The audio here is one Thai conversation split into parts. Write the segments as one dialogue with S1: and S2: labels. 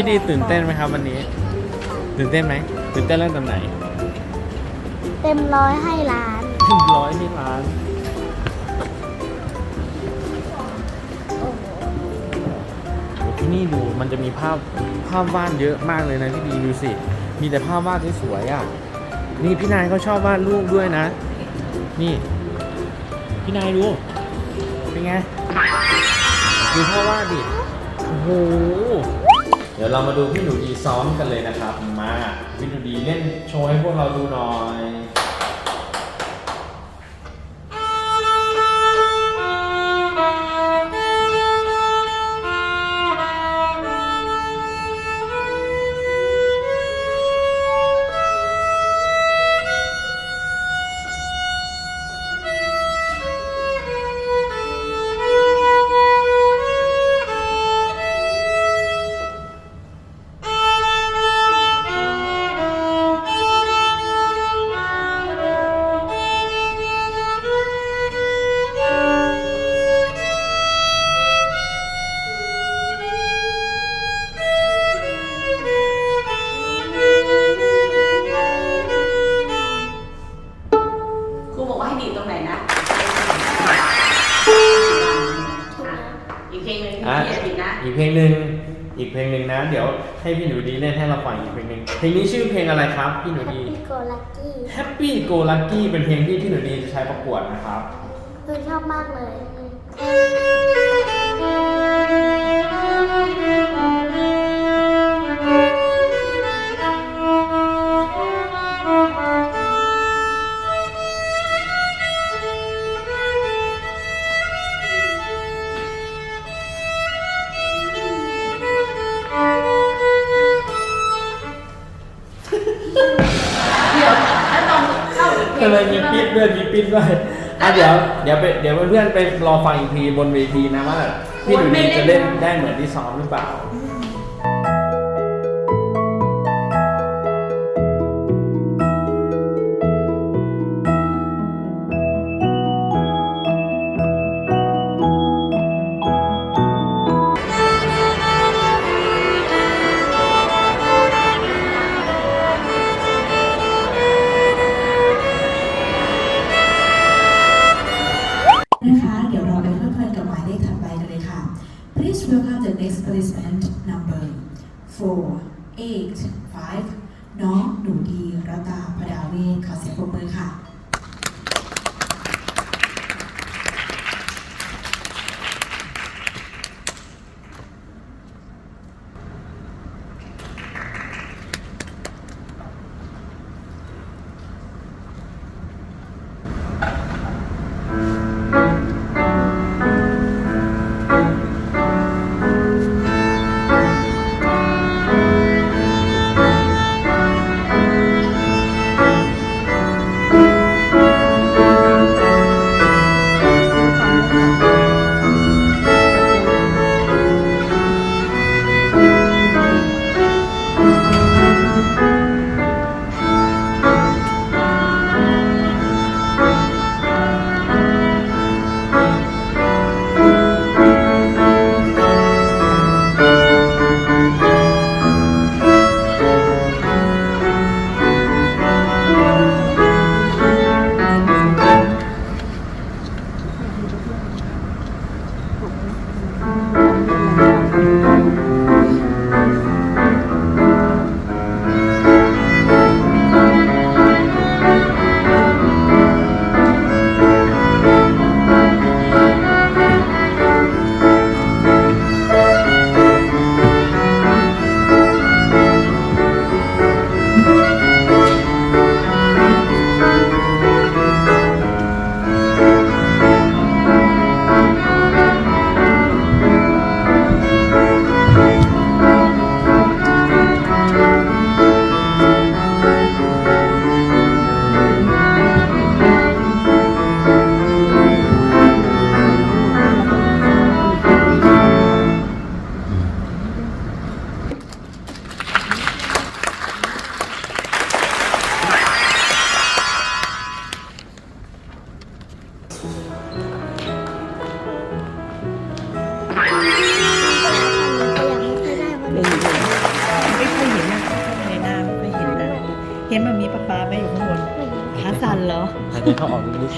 S1: พี่ดีตื่นเต้นไหมครับวันนี้ ตื่นเต้นไหมตื่นเต้นเรื่องตำไหน
S2: เต็มร้อยให้ล้าน
S1: ถึงร้อยที่ร้าน
S2: โอ้โห
S1: โอ้ที่นี่ดูมันจะมีภาพภาพวาดเยอะมากเลยนะพี่ดีดูสิ มีแต่ภาพวาดที่สวยๆอะ นี่พี่นายเขาชอบวาดรูปด้วยนะ นี่ พี่นายดูเป็นไงดูพ่อวาดดิโอ้โหเดี๋ยวเรามาดูพี่หนูดีซ้อมกันเลยนะครับ มาพี่หนูดีเล่นโชว์ให้พวกเราดูหน่อย
S3: นึ่ง
S1: อะ
S3: ที่อย่าผิดนะ
S1: อีกเพลงหนึ่งอีกเพลงหนึ่งนะ เดี๋ยวให้พี่หนูดีเล่นให้เราฟังอีกเพลงหนึ่งเพลงนี้ชื่อเพลงอะไรครับ พี่หนู
S2: แฮป
S1: ดี
S2: ปี้โกลักกี้
S1: Happy Go Lucky เป็นเพลงที่พี่หนูดีจะใช้ประกวดนะครับ
S2: คือชอบมากเลย
S3: เล
S1: ยมีปิดด้วยมีปิดด้วยอะเดี๋ยวเดี๋ยวไปเดี๋ยวเพื่อนๆไปรอฟังอีกทีบนเวทีนะว่าพี่หนูดีจะเล่นได้เหมือนที่ซ้อมหรือเปล่า
S4: รัตาพดาเวศขอเสียงปรบมือค่ะ
S3: มามีป๊าป๊าแม่อยู่ข้างบนขาสั่นเหรอ
S1: หายใจเข้าออกลึก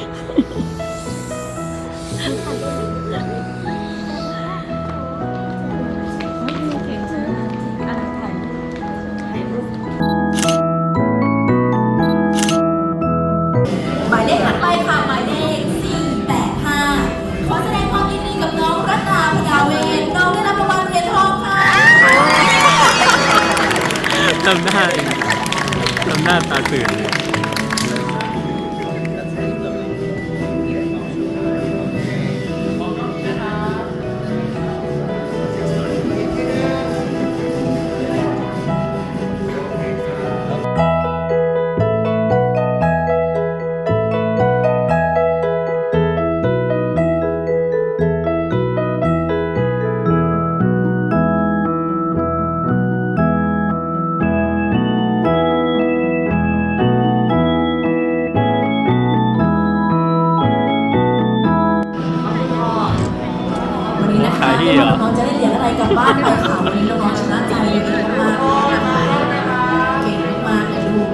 S5: หมายเลขถัดไปค่ะหมายเลข485 ขอแสดงความยินดีกับน้องรัตนาพยาเวทน้องได้รับรางวัลเหรียญทองค่ะ
S1: ๆทำหน้า ทำหน้าตาตื่นเลย
S5: วันนี้นะคะไม่ว่าน้องๆจะได้เหรียญอะไรกลับบ้านไปค่ะวันนี้น้องๆชนะใจเด็กๆมากๆนะคะเก่งมากๆเลยลูก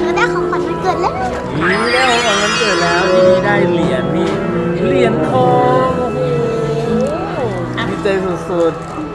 S2: เราได้ของขวัญวันเกิดแล้ว
S1: นี่ได้ของขวัญวันเกิดแล้วทีนี้ได้เหรียญนี่เหรียญทองโอ้โหดีใจสุดๆ